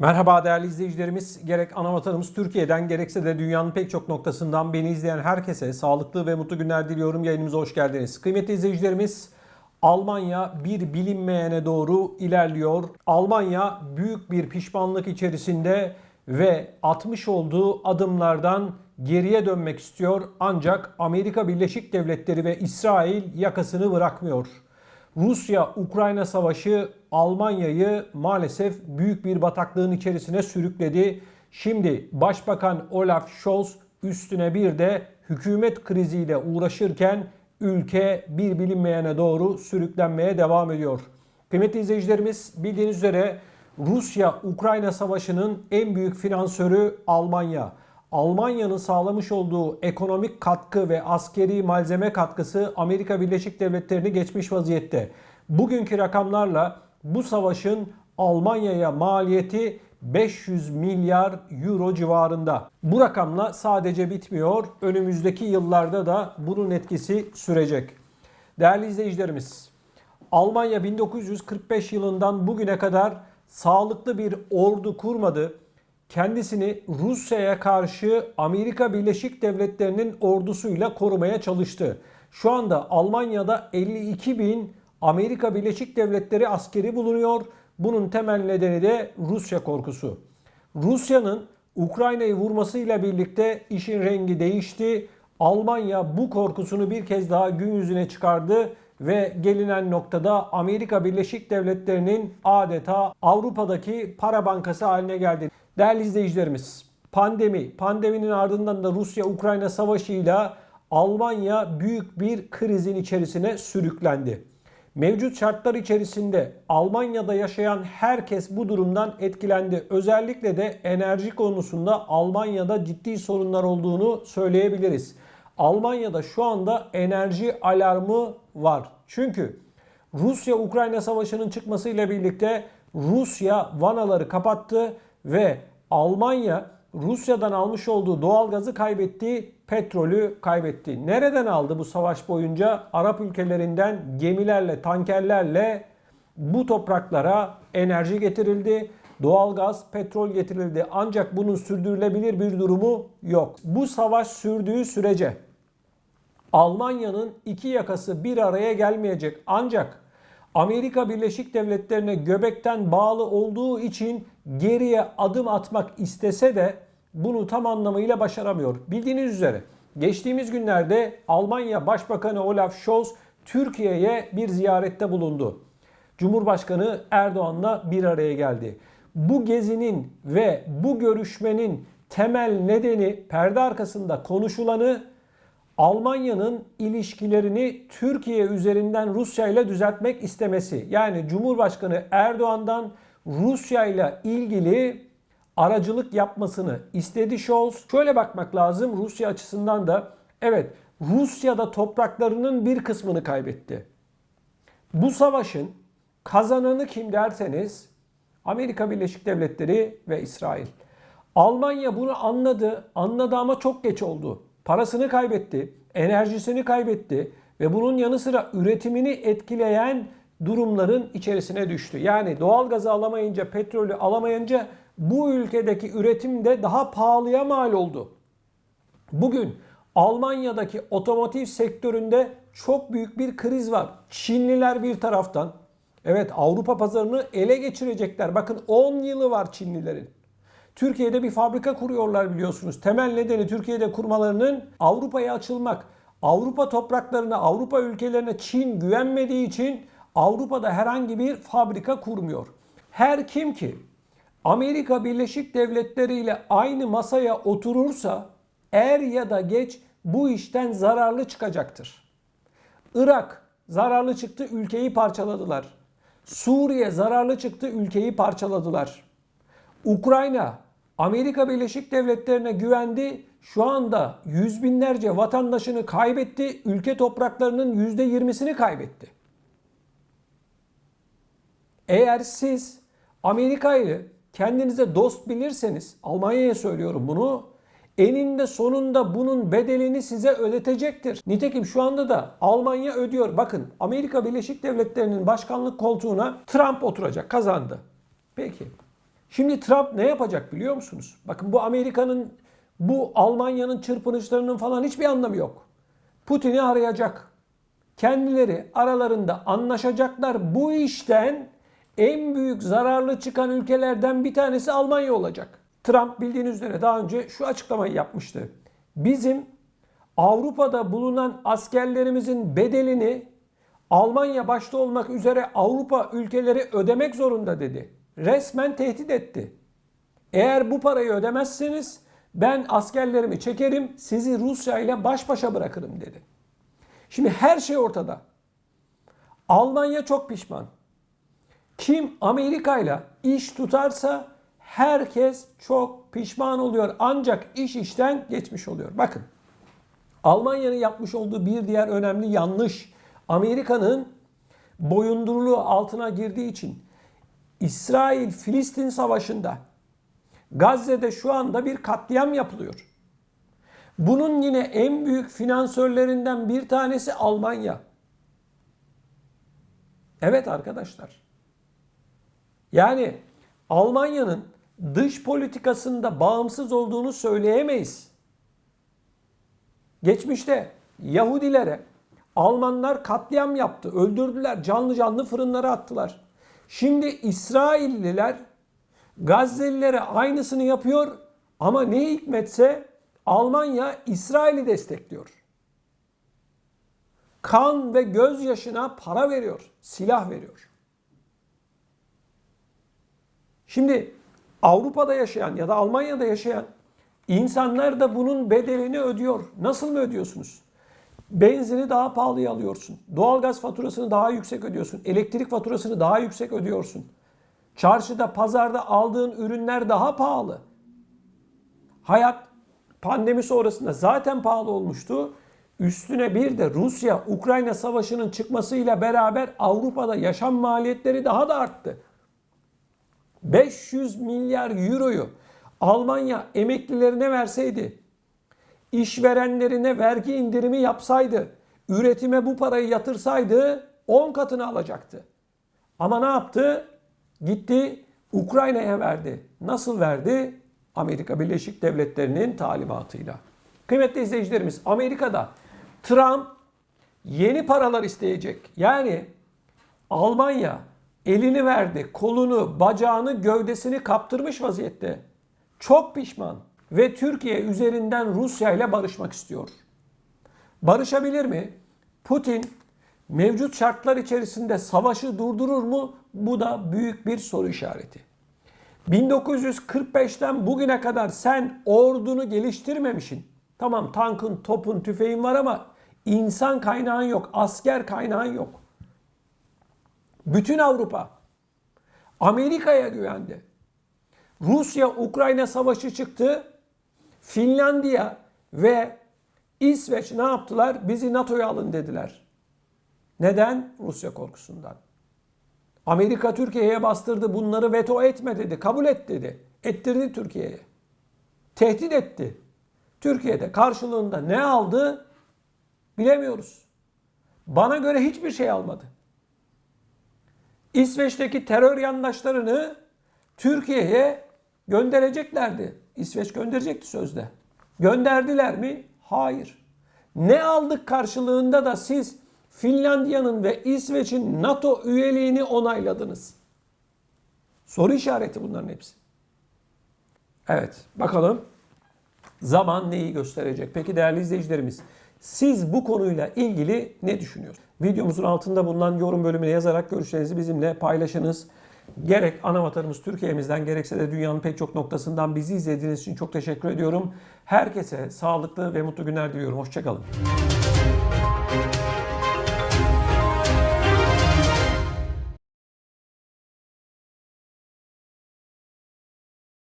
Merhaba değerli izleyicilerimiz. Gerek ana vatanımız Türkiye'den gerekse de dünyanın pek çok noktasından beni izleyen herkese sağlıklı ve mutlu günler diliyorum. Yayınımıza hoş geldiniz. Kıymetli izleyicilerimiz Almanya bir bilinmeyene doğru ilerliyor. Almanya büyük bir pişmanlık içerisinde ve atmış olduğu adımlardan geriye dönmek istiyor. Ancak Amerika Birleşik Devletleri ve İsrail yakasını bırakmıyor. Rusya-Ukrayna savaşı Almanya'yı maalesef büyük bir bataklığın içerisine sürükledi. Şimdi Başbakan Olaf Scholz üstüne bir de hükümet kriziyle uğraşırken ülke bir bilinmeyene doğru sürüklenmeye devam ediyor. Kıymetli izleyicilerimiz bildiğiniz üzere Rusya-Ukrayna savaşının en büyük finansörü Almanya. Almanya'nın sağlamış olduğu ekonomik katkı ve askeri malzeme katkısı Amerika Birleşik Devletleri'ni geçmiş vaziyette. Bugünkü rakamlarla bu savaşın Almanya'ya maliyeti 500 milyar euro civarında. Bu rakamla sadece bitmiyor. Önümüzdeki yıllarda da bunun etkisi sürecek. Değerli izleyicilerimiz, Almanya 1945 yılından bugüne kadar sağlıklı bir ordu kurmadı kendisini Rusya'ya karşı Amerika Birleşik Devletleri'nin ordusuyla korumaya çalıştı. Şu anda Almanya'da 52 bin Amerika Birleşik Devletleri askeri bulunuyor. Bunun temel nedeni de Rusya korkusu. Rusya'nın Ukrayna'yı vurmasıyla birlikte işin rengi değişti. Almanya bu korkusunu bir kez daha gün yüzüne çıkardı ve gelinen noktada Amerika Birleşik Devletleri'nin adeta Avrupa'daki para bankası haline geldi. Değerli izleyicilerimiz, pandemi, pandeminin ardından da Rusya-Ukrayna savaşıyla Almanya büyük bir krizin içerisine sürüklendi. Mevcut şartlar içerisinde Almanya'da yaşayan herkes bu durumdan etkilendi. Özellikle de enerji konusunda Almanya'da ciddi sorunlar olduğunu söyleyebiliriz. Almanya'da şu anda enerji alarmı var. Çünkü Rusya-Ukrayna savaşının çıkmasıyla birlikte Rusya vanaları kapattı ve Almanya Rusya'dan almış olduğu doğal gazı kaybetti, petrolü kaybetti. Nereden aldı bu savaş boyunca? Arap ülkelerinden gemilerle, tankerlerle bu topraklara enerji getirildi. Doğal gaz, petrol getirildi. Ancak bunun sürdürülebilir bir durumu yok. Bu savaş sürdüğü sürece Almanya'nın iki yakası bir araya gelmeyecek. Ancak Amerika Birleşik Devletleri'ne göbekten bağlı olduğu için geriye adım atmak istese de bunu tam anlamıyla başaramıyor. Bildiğiniz üzere geçtiğimiz günlerde Almanya Başbakanı Olaf Scholz Türkiye'ye bir ziyarette bulundu. Cumhurbaşkanı Erdoğan'la bir araya geldi. Bu gezinin ve bu görüşmenin temel nedeni perde arkasında konuşulanı Almanya'nın ilişkilerini Türkiye üzerinden Rusya ile düzeltmek istemesi. Yani Cumhurbaşkanı Erdoğan'dan Rusya ile ilgili aracılık yapmasını istedi Scholz. Şöyle bakmak lazım Rusya açısından da evet Rusya da topraklarının bir kısmını kaybetti. Bu savaşın kazananı kim derseniz Amerika Birleşik Devletleri ve İsrail. Almanya bunu anladı. Anladı ama çok geç oldu. Parasını kaybetti, enerjisini kaybetti ve bunun yanı sıra üretimini etkileyen durumların içerisine düştü. Yani doğal gazı alamayınca, petrolü alamayınca bu ülkedeki üretim de daha pahalıya mal oldu. Bugün Almanya'daki otomotiv sektöründe çok büyük bir kriz var. Çinliler bir taraftan, evet Avrupa pazarını ele geçirecekler. Bakın 10 yılı var Çinlilerin. Türkiye'de bir fabrika kuruyorlar biliyorsunuz. Temel nedeni Türkiye'de kurmalarının Avrupa'ya açılmak. Avrupa topraklarına, Avrupa ülkelerine Çin güvenmediği için Avrupa'da herhangi bir fabrika kurmuyor. Her kim ki Amerika Birleşik Devletleri ile aynı masaya oturursa er ya da geç bu işten zararlı çıkacaktır. Irak zararlı çıktı, ülkeyi parçaladılar. Suriye zararlı çıktı, ülkeyi parçaladılar. Ukrayna Amerika Birleşik Devletleri'ne güvendi. Şu anda yüz binlerce vatandaşını kaybetti. Ülke topraklarının yüzde yirmisini kaybetti. Eğer siz Amerika'yı kendinize dost bilirseniz, Almanya'ya söylüyorum bunu, eninde sonunda bunun bedelini size ödetecektir. Nitekim şu anda da Almanya ödüyor. Bakın Amerika Birleşik Devletleri'nin başkanlık koltuğuna Trump oturacak, kazandı. Peki Şimdi Trump ne yapacak biliyor musunuz? Bakın bu Amerika'nın, bu Almanya'nın çırpınışlarının falan hiçbir anlamı yok. Putin'i arayacak. Kendileri aralarında anlaşacaklar. Bu işten en büyük zararlı çıkan ülkelerden bir tanesi Almanya olacak. Trump bildiğiniz üzere daha önce şu açıklamayı yapmıştı. Bizim Avrupa'da bulunan askerlerimizin bedelini Almanya başta olmak üzere Avrupa ülkeleri ödemek zorunda dedi. Resmen tehdit etti. Eğer bu parayı ödemezseniz ben askerlerimi çekerim, sizi Rusya ile baş başa bırakırım dedi. Şimdi her şey ortada. Almanya çok pişman. Kim Amerika ile iş tutarsa herkes çok pişman oluyor. Ancak iş işten geçmiş oluyor. Bakın. Almanya'nın yapmış olduğu bir diğer önemli yanlış. Amerika'nın boyunduruluğu altına girdiği için İsrail-Filistin savaşında Gazze'de şu anda bir katliam yapılıyor. Bunun yine en büyük finansörlerinden bir tanesi Almanya. Evet arkadaşlar. Yani Almanya'nın dış politikasında bağımsız olduğunu söyleyemeyiz. Geçmişte Yahudilere Almanlar katliam yaptı, öldürdüler, canlı canlı fırınlara attılar. Şimdi İsrailliler Gazze'lilere aynısını yapıyor ama ne hikmetse Almanya İsrail'i destekliyor. Kan ve gözyaşına para veriyor, silah veriyor. Şimdi Avrupa'da yaşayan ya da Almanya'da yaşayan insanlar da bunun bedelini ödüyor. Nasıl mı ödüyorsunuz? Benzini daha pahalıya alıyorsun. Doğalgaz faturasını daha yüksek ödüyorsun. Elektrik faturasını daha yüksek ödüyorsun. Çarşıda, pazarda aldığın ürünler daha pahalı. Hayat pandemi sonrasında zaten pahalı olmuştu. Üstüne bir de Rusya-Ukrayna savaşının çıkmasıyla beraber Avrupa'da yaşam maliyetleri daha da arttı. 500 milyar euroyu Almanya emeklilerine verseydi, işverenlerine vergi indirimi yapsaydı, üretime bu parayı yatırsaydı 10 katını alacaktı. Ama ne yaptı? Gitti Ukrayna'ya verdi. Nasıl verdi? Amerika Birleşik Devletleri'nin talimatıyla. Kıymetli izleyicilerimiz Amerika'da Trump yeni paralar isteyecek. Yani Almanya elini verdi, kolunu, bacağını, gövdesini kaptırmış vaziyette. Çok pişman ve Türkiye üzerinden Rusya ile barışmak istiyor. Barışabilir mi? Putin mevcut şartlar içerisinde savaşı durdurur mu? Bu da büyük bir soru işareti. 1945'ten bugüne kadar sen ordunu geliştirmemişsin. Tamam tankın, topun, tüfeğin var ama insan kaynağın yok, asker kaynağın yok. Bütün Avrupa Amerika'ya güvendi. Rusya-Ukrayna savaşı çıktı. Finlandiya ve İsveç ne yaptılar? Bizi NATO'ya alın dediler. Neden? Rusya korkusundan. Amerika Türkiye'ye bastırdı. Bunları veto etme dedi. Kabul et dedi. Ettirdi Türkiye'ye. Tehdit etti. Türkiye'de karşılığında ne aldı bilemiyoruz. Bana göre hiçbir şey almadı. İsveç'teki terör yandaşlarını Türkiye'ye göndereceklerdi. İsveç gönderecekti sözde. Gönderdiler mi? Hayır. Ne aldık karşılığında da siz Finlandiya'nın ve İsveç'in NATO üyeliğini onayladınız? Soru işareti bunların hepsi. Evet bakalım zaman neyi gösterecek? Peki değerli izleyicilerimiz siz bu konuyla ilgili ne düşünüyorsunuz? Videomuzun altında bulunan yorum bölümüne yazarak görüşlerinizi bizimle paylaşınız. Gerek ana vatanımız Türkiye'mizden gerekse de dünyanın pek çok noktasından bizi izlediğiniz için çok teşekkür ediyorum. Herkese sağlıklı ve mutlu günler diliyorum. Hoşçakalın.